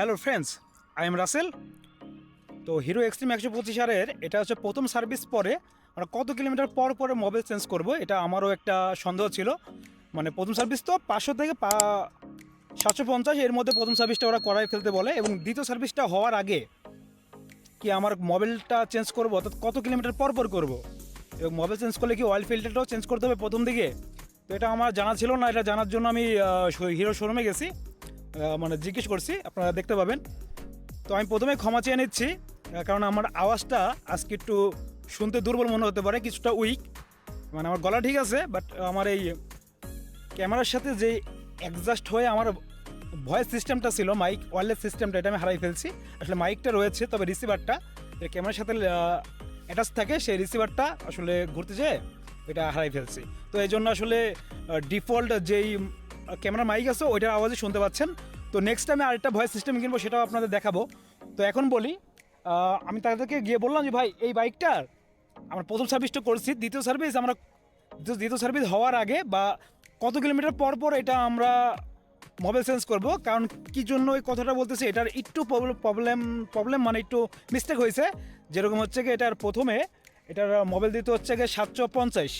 Hello friends I am Rasel তো hero extreme একশো পঁচিশ আরের এটা হচ্ছে প্রথম সার্ভিস পরে আমরা কত কিলোমিটার পর পরে মোবাইল চেঞ্জ করব, এটা আমারও একটা সন্দেহ ছিল। মানে প্রথম সার্ভিস তো পাঁচশো থেকে পা সাতশো পঞ্চাশ, এর মধ্যে প্রথম সার্ভিসটা ওরা করাই ফেলতে বলে এবং দ্বিতীয় সার্ভিসটা হওয়ার আগে কি আমার মোবাইলটা চেঞ্জ করব, অর্থাৎ কত কিলোমিটার পর পর করব? এবং মোবাইল চেঞ্জ করলে কি অয়েল ফিল্টারটাও চেঞ্জ করতে হবে প্রথম দিকে? তো এটা আমার জানা ছিল না, এটা জানার জন্য আমি হিরো শোরুমে গেছি। মানে জিজ্ঞেস করছি, আপনারা দেখতে পাবেন। তো আমি প্রথমে ক্ষমা চেয়ে নিচ্ছি কারণ আমার আওয়াজটা আজকে একটু শুনতে দুর্বল মনে হতে পারে, কিছুটা উইক মানে আমার গলা ঠিক আছে বাট আমার এই ক্যামেরার সাথে যে অ্যাডজাস্ট হয়ে আমার ভয়েস সিস্টেমটা ছিল মাইক ওয়ারলেস সিস্টেমটা এটা আমি হারাই ফেলছি। আসলে মাইকটা রয়েছে, তবে রিসিভারটা ক্যামেরার সাথে অ্যাটাচ থাকে, সেই রিসিভারটা আসলে ঘুরতে যেয়ে এটা হারাই ফেলছি। তো এই জন্য আসলে ডিফল্ট যেই ক্যামেরা মাইক আছে, ওইটার আওয়াজই শুনতে পাচ্ছেন। তো নেক্সট টাইমে আরেকটা ভয়েস সিস্টেম কিনবো, সেটাও আপনাদের দেখাবো। তো এখন বলি আমি তাদেরকে গিয়ে বললাম যে, ভাই, এই বাইকটার আমরা প্রথম সার্ভিসটা করছি, দ্বিতীয় সার্ভিস আমরা দ্বিতীয় সার্ভিস হওয়ার আগে বা কত কিলোমিটার পর পর এটা আমরা মোবাইল চেঞ্জ করব, কারণ কি জন্য ওই কথাটা বলতেছি, এটার একটু প্রবলেম প্রবলেম মানে একটু মিস্টেক হয়েছে। যেরকম হচ্ছে কি এটার প্রথমে এটার মোবাইল দিতে হচ্ছে গিয়ে সাতশো পঞ্চাশ।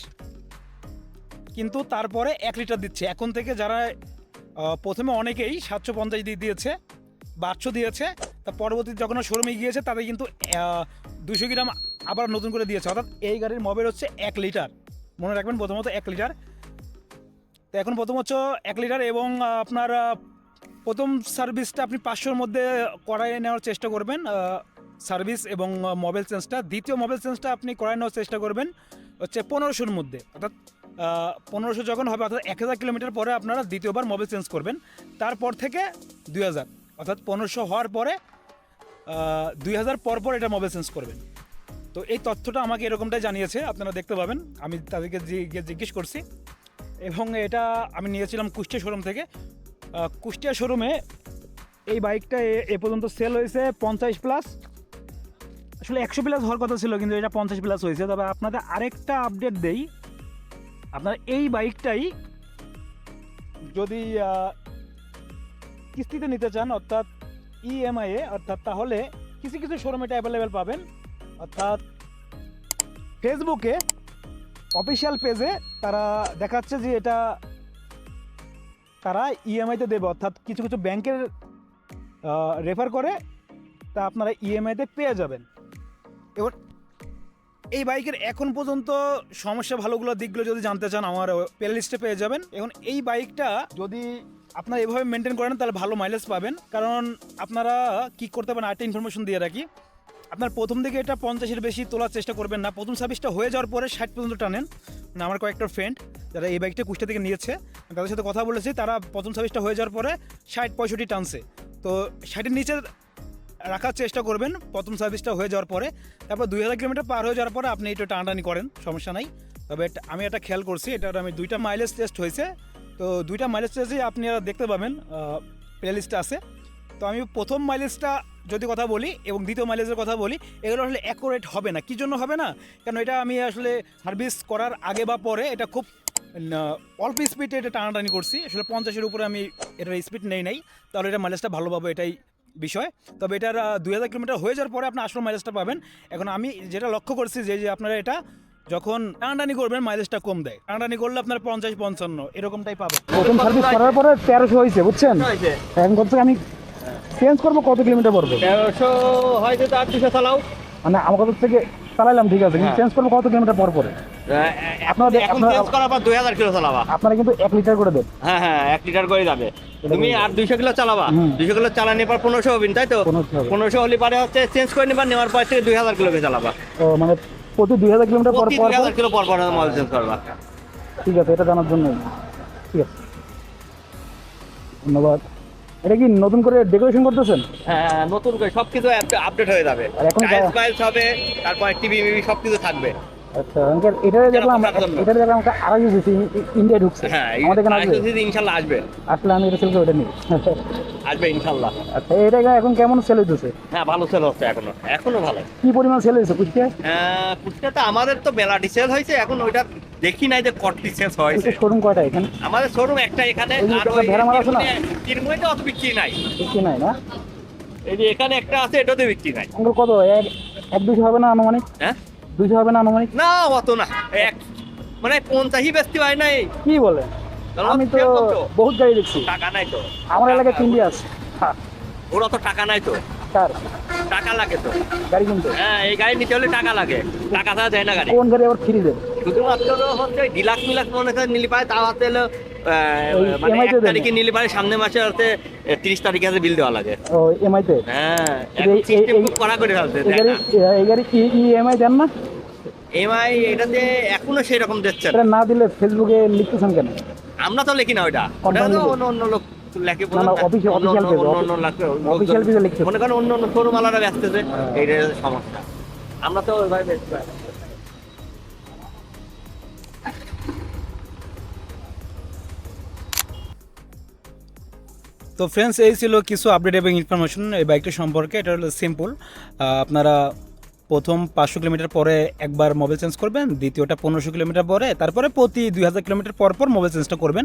কিন্তু তারপরে এক লিটার দিচ্ছে। এখন থেকে যারা প্রথমে অনেকেই সাতশো পঞ্চাশ দিয়ে দিয়েছে বা দিয়েছে, তা পরবর্তীতে যখন শোরুমে গিয়েছে, তাদের কিন্তু দুশো গ্রাম আবার নতুন করে দিয়েছে। অর্থাৎ এই গাড়ির মোবাইল হচ্ছে এক লিটার। মনে রাখবেন প্রথমত এক লিটার। তো এখন প্রথম হচ্ছে এক লিটার এবং আপনার প্রথম সার্ভিসটা আপনি পাঁচশোর মধ্যে করাই নেওয়ার চেষ্টা করবেন সার্ভিস এবং মোবাইল চেঞ্জটা। দ্বিতীয় মোবাইল চেঞ্জটা আপনি করাই নেওয়ার চেষ্টা করবেন হচ্ছে পনেরোশোর মধ্যে। অর্থাৎ পনেরোশো যখন হবে, অর্থাৎ এক হাজার কিলোমিটার পরে আপনারা দ্বিতীয়বার মোবাইল চেঞ্জ করবেন। তারপর থেকে দুই হাজার, অর্থাৎ পনেরোশো হওয়ার পরে দুই হাজার পর পর এটা মোবাইল চেঞ্জ করবেন। তো এই তথ্যটা আমাকে এরকমটাই জানিয়েছে, আপনারা দেখতে পাবেন। আমি তাদেরকে জিজ্ঞেস করছি। এবং এটা আমি নিয়েছিলাম কুষ্টিয়া শোরুম থেকে। কুষ্টিয়া শোরুমে এই বাইকটা এ পর্যন্ত সেল হয়েছে পঞ্চাশ প্লাস আসলে একশো প্লাস হওয়ার কথা ছিল, কিন্তু এটা পঞ্চাশ প্লাস হয়েছে। তবে আপনাদের আরেকটা আপডেট দেই। আপনার এই বাইকটাই যদি কিস্তিতে নিতে চান, অর্থাৎ ইএমআই এ, অর্থাৎ তাহলে কিছু কিছু শোরুমে এটা অ্যাভেলেবেল পাবেন। অর্থাৎ ফেসবুকে অফিসিয়াল পেজে তারা দেখাচ্ছে যে এটা তারা ইএমআইতে দেবে। অর্থাৎ কিছু কিছু ব্যাংকের রেফার করে, তা আপনারা ইএমআইতে পেয়ে যাবেন। এবার এই বাইকের এখন পর্যন্ত সমস্যা ভালোগুলো দিকগুলো যদি জানতে চান, আমার প্লে লিস্টে পেয়ে যাবেন। এখন এই বাইকটা যদি আপনারা এভাবে মেনটেন করেন, তাহলে ভালো মাইলেজ পাবেন। কারণ আপনারা কি করতে পারেন, আরেকটা ইনফরমেশন দিয়ে রাখি। আপনার প্রথম দিকে এটা পঞ্চাশের বেশি তোলার চেষ্টা করবেন না। প্রথম সার্ভিসটা হয়ে যাওয়ার পরে ষাট পর্যন্ত টানেন। মানে আমার কয়েকটা ফ্রেন্ড যারা এই বাইকটা কুষ্টা থেকে নিয়েছে, তাদের সাথে কথা বলেছি। তারা প্রথম সার্ভিসটা হয়ে যাওয়ার পরে ষাট পঁয়ষট্টি টানছে। তো ষাটের নিচে রাখার চেষ্টা করবেন। প্রথম সার্ভিসটা হয়ে যাওয়ার পরে, তারপর দুই হাজার কিলোমিটার পার হয়ে যাওয়ার পরে আপনি একটু টানাটানি করেন, সমস্যা নাই। তবে আমি এটা খেয়াল করছি এটার আমি দুইটা মাইলেজ টেস্ট হয়েছে। তো দুইটা মাইলেজ টেস্টে আপনারা দেখতে পাবেন প্লেলিস্টটা আছে। তো আমি প্রথম মাইলেজটা যদি কথা বলি এবং দ্বিতীয় মাইলেজের কথা বলি, এগুলো আসলে অ্যাকোরেট হবে না। কি জন্য হবে না? কারণ এটা আমি আসলে সার্ভিস করার আগে বা পরে এটা খুব অল্প স্পিডে এটা টানাটানি করছি। আসলে পঞ্চাশের উপরে আমি এটার স্পিড নেই নাই। তাহলে এটা মাইলেজটা ভালো এটাই বিষয়। তবে এটার দুই হাজার কিলোমিটার হয়ে যাওয়ার পরে আপনি আসল মাইলেজটা পাবেন। এখন আমি যেটা লক্ষ্য করছি যে যে আপনারা এটা যখন টানাটানি করবেন মাইলেজটা কম দেয়। টানাটানি করলে আপনার পঞ্চাশ পঞ্চান্ন এরকমটাই পাবেন। প্রথম সার্ভিস করার পরে তেরোশো হয়েছে বুঝছেন? এখন আমি চেঞ্জ করব কত কিলোমিটার পড়বে? তেরোশো হয়তো তার দুশো চালাও। মানে আমার কাছ থেকে চালাইলাম ঠিক আছে কিন্তু হ্যাঁ। চেঞ্জ করব কত কিলোমিটার পর পরে? এখন চেঞ্জ করার পর দুই হাজার কিলো চালাবা। আপনারা কিন্তু এক লিটার করে দেন। হ্যাঁ হ্যাঁ এক লিটার করে যাবে। তুমি আর দুইশো কিলো চালাবা। দুইশো কিলো চালানোর পর পনেরোশো হবিন তাই তো? 1500 হবে। পনেরোশো হলে পরে হচ্ছে চেঞ্জ করে নিবার নেওয়ার পর থেকে দুই হাজার কিলো চালাবা। ও মানে প্রতি দুই হাজার কিলোমিটার পর পর দুই হাজার কিলো পর পর মোবাইল চেঞ্জ করবা। ঠিক আছে এটা জানার জন্য ঠিক আছে। ধন্যবাদ। এটা কি নতুন করে ডেকোরেশন করতেছেন? হ্যাঁ নতুন করে সবকিছু আপডেট হয়ে যাবে। আর এখন হবে তারপর টিভি সবকিছু থাকবে। আচ্ছা আঙ্কেল এটা দেখলাম। এটা দেখলাম আড়াই দিয়েছি ইন্ডিয়া ঢুকছে। হ্যাঁ আমাদের এখানে আসবে? আসলে আমি এটা সেল করে নিই আসবে ইনশাল্লাহ। আচ্ছা এটা এখন কেমন সেল হইতেছে? হ্যাঁ ভালো সেল হচ্ছে এখনও এখনও ভালো। কি পরিমাণ সেল হয়েছে কুষ্টিয়াতে আমাদের তো মেলা ডিসেল হয়েছে এখন ওইটা দেখি নাই যে কট ডিসেল হয়েছে। শোরুম কয়টা এখানে? আমাদের শোরুম একটা এখানে আর একটা ওই ভেড়ামারা আছে না? তিরমুইতে অত বিক্রি নাই। না? এই যে এখানে একটা আছে এটাতে বিক্রি নাই। কত? এক এক দুশো হবে না আনুমানিক? হ্যাঁ? দুশো হবে না আনুমানিক? না অত না। এক মানে পঞ্চাশই বেচতে হয় নাই। কি বলে? আমি তো বহুত গাড়ি দেখছি। টাকা নাই তো। আমার এলাকায় তিনটি আছে। হ্যাঁ। ওরা তো টাকা নাই তো। টাকা লাগে তো। গাড়ি কিনতে? হ্যাঁ এই গাড়ি নিতে হলে টাকা লাগে। টাকা ছাড়া দেয় না গাড়ি। কোন গাড়ি আবার ফ্রি দেবে? শুধুমাত্র হচ্ছে ডিলাক্স মিলাক্স মনে করে নিলি পারে তাও হাতে মানে এক তারিখে নিলি পারে সামনে মাসে হচ্ছে তিরিশ তারিখে হাতে বিল দেওয়া লাগে। ও এমআইতে হ্যাঁ এই- এই- সিস্টেম খুব কড়া করে ফেলছে এই গাড়ি ইএমআই দেন না? এমআই এটাতে এখনও সেই রকম দিচ্ছে না। এটা না দিলে ফেসবুকে লিখতেছেন কেন? আমরা তো লিখি না ওটা তো অন্য অন্য লোক লেখে। মনে করেন অন্য অন্য শোরুম আলাদা সমস্যা। আমরা ওইভাবে ব্যস্ত তো ফ্রেন্ডস এই ছিল কিছু আপডেট এবং ইনফরমেশন এই বাইকটি সম্পর্কে। এটা হলো সিম্পল আপনারা প্রথম পাঁচশো কিলোমিটার পরে একবার মোবাইল চেঞ্জ করবেন, দ্বিতীয়টা পনেরোশো কিলোমিটার পরে, তারপরে প্রতি দুই হাজার কিলোমিটার পর পর মোবাইল চেঞ্জটা করবেন।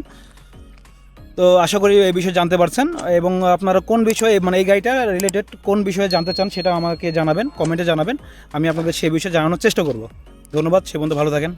তো আশা করি এই বিষয়ে জানতে পারছেন। এবং আপনারা কোন বিষয়ে মানে এই গাড়িটা রিলেটেড কোন বিষয়ে জানতে চান সেটা আমাকে জানাবেন কমেন্টে জানাবেন। আমি আপনাদের সেই বিষয়ে জানানোর চেষ্টা করব। ধন্যবাদ, সে বন্ধু ভালো থাকেন।